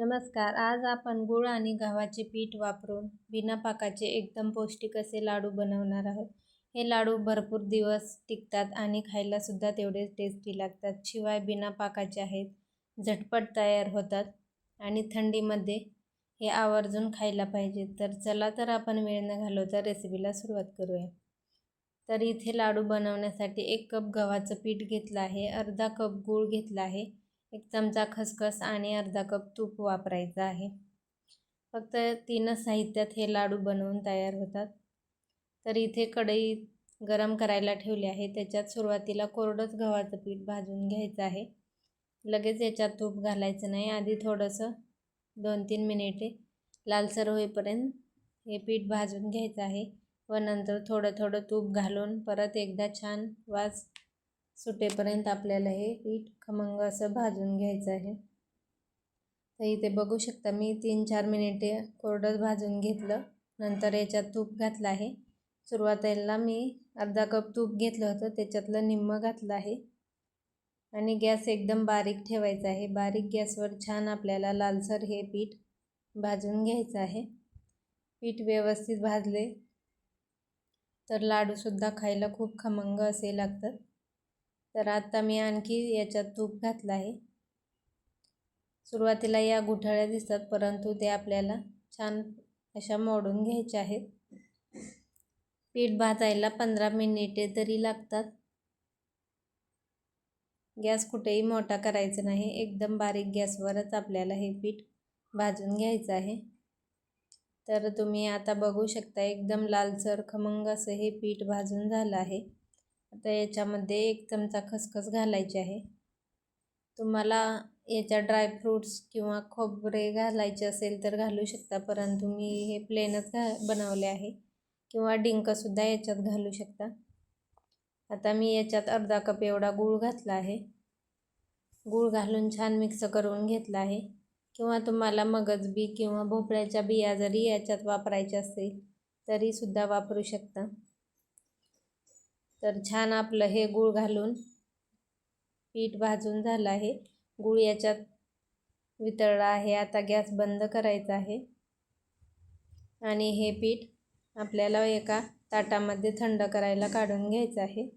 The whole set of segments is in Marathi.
नमस्कार. आज आपण गुळ आणि गव्हाचे पीठ वापरून बिना पाकाचे एकदम पौष्टिक असे लाडू बनवणार आहोत. हे लाडू भरपूर दिवस टिकतात आणि खायलासुद्धा तेवढे टेस्टी लागतात. शिवाय बिना पाकाचे आहेत झटपट तयार होतात आणि थंडीमध्ये हे आवर्जून खायला पाहिजे. तर चला तर आपण वेळ न घालवता रेसिपीला सुरुवात करूया. तर इथे लाडू बनवण्यासाठी एक कप गव्हाचं पीठ घेतलं आहे अर्धा कप गूळ घेतला आहे एक चमचा खसखस आणि अर्धा कप तूप वापरायचं आहे. फक्त तीनच साहित्यात हे लाडू बनवून तयार होतात. तर इथे कढई गरम करायला ठेवली आहे. त्याच्यात सुरुवातीला कोरडंच गव्हाचं पीठ भाजून घ्यायचं आहे. लगेच याच्यात तूप घालायचं नाही. आधी थोडंसं दोन तीन मिनिटे लालसर होईपर्यंत हे पीठ भाजून घ्यायचं आहे व नंतर थोडं थोडं तूप घालून परत एकदा छान वास सुटेपर्यंत आपल्याला हे पीठ खमंग असं भाजून घ्यायचं आहे. तर इथे बघू शकता मी तीन चार मिनिटे कोरडं भाजून घेतलं. नंतर याच्यात तूप घातलं आहे. सुरुवातीला मी अर्धा कप तूप घेतलं होतं. त्याच्यातलं निम्मं घातलं आहे. आणि गॅस एकदम बारीक ठेवायचा आहे. बारीक गॅसवर छान आपल्याला लालसर हे पीठ भाजून घ्यायचं आहे. पीठ व्यवस्थित भाजले तर लाडूसुद्धा खायला खूप खमंग असे लागतात. तर आत्ता मी आणखी याच्यात तूप घातलं आहे. सुरुवातीला या गुठळ्या दिसतात परंतु ते आपल्याला छान अशा मोडून घ्यायच्या आहेत. पीठ भाजायला पंधरा मिनिटे तरी लागतात. गॅस कुठेही मोठा करायचा नाही एकदम बारीक गॅसवरच आपल्याला हे पीठ भाजून घ्यायचं आहे. तर तुम्ही आता बघू शकता एकदम लालसर खमंग असं हे पीठ भाजून झालं आहे. आता याच्यामध्ये एक चमचा खसखस घालायची आहे. तुम्हाला याच्यात ड्रायफ्रूट्स किंवा खोबरे घालायचे असेल तर घालू शकता परंतु मी हे प्लेनच घा बनवले आहे. किंवा डिंकसुद्धा याच्यात घालू शकता. आता मी याच्यात अर्धा कप एवढा गूळ घातला आहे. गूळ घालून छान मिक्स करून घेतला आहे. किंवा तुम्हाला मगज बी किंवा भोपळ्याच्या बिया जरी याच्यात वापरायच्या असतील तरीसुद्धा वापरू शकता. तर छान आपलं हे गूळ घालून पीठ भाजून झालं आहे. गूळ याच्यात वितळला आहे. आता गॅस बंद करायचा आहे. आणि हे पीठ आपल्याला एका ताटामध्ये थंड करायला काढून घ्यायचं आहे.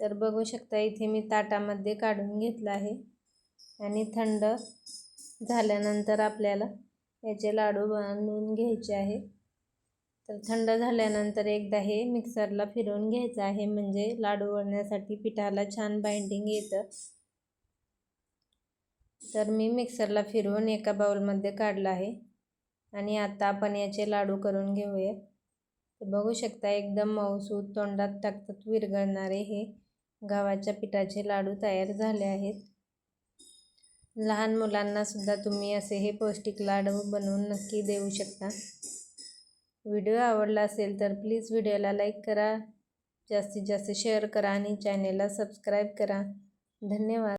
तर बघू शकता इथे मी ताटामध्ये काढून घेतलं आहे. आणि थंड झाल्यानंतर आपल्याला याचे लाडू बनवून घ्यायचे आहे. तर थंड झाल्यानंतर एकदा हे मिक्सरला फिरवून घ्यायचं आहे. म्हणजे लाडू वळण्यासाठी पिठाला छान बाइंडिंग येतं. तर मी मिक्सरला फिरवून एका बाउलमध्ये काढलं आहे. आणि आता आपण याचे लाडू करून घेऊया. तर बघू शकता एकदम मऊसूत तोंडात टाकतात विरघळणारे हे गव्हाच्या पिठाचे लाडू तयार झाले आहेत. लहान मुलांनासुद्धा तुम्ही असे हे पौष्टिक लाडू बनवून नक्की देऊ शकता. व्हिडिओ आवडला असेल तर प्लीज व्हिडिओला लाईक करा. जास्तीत जास्त शेअर करा आणि चॅनेलला सबस्क्राईब करा. धन्यवाद.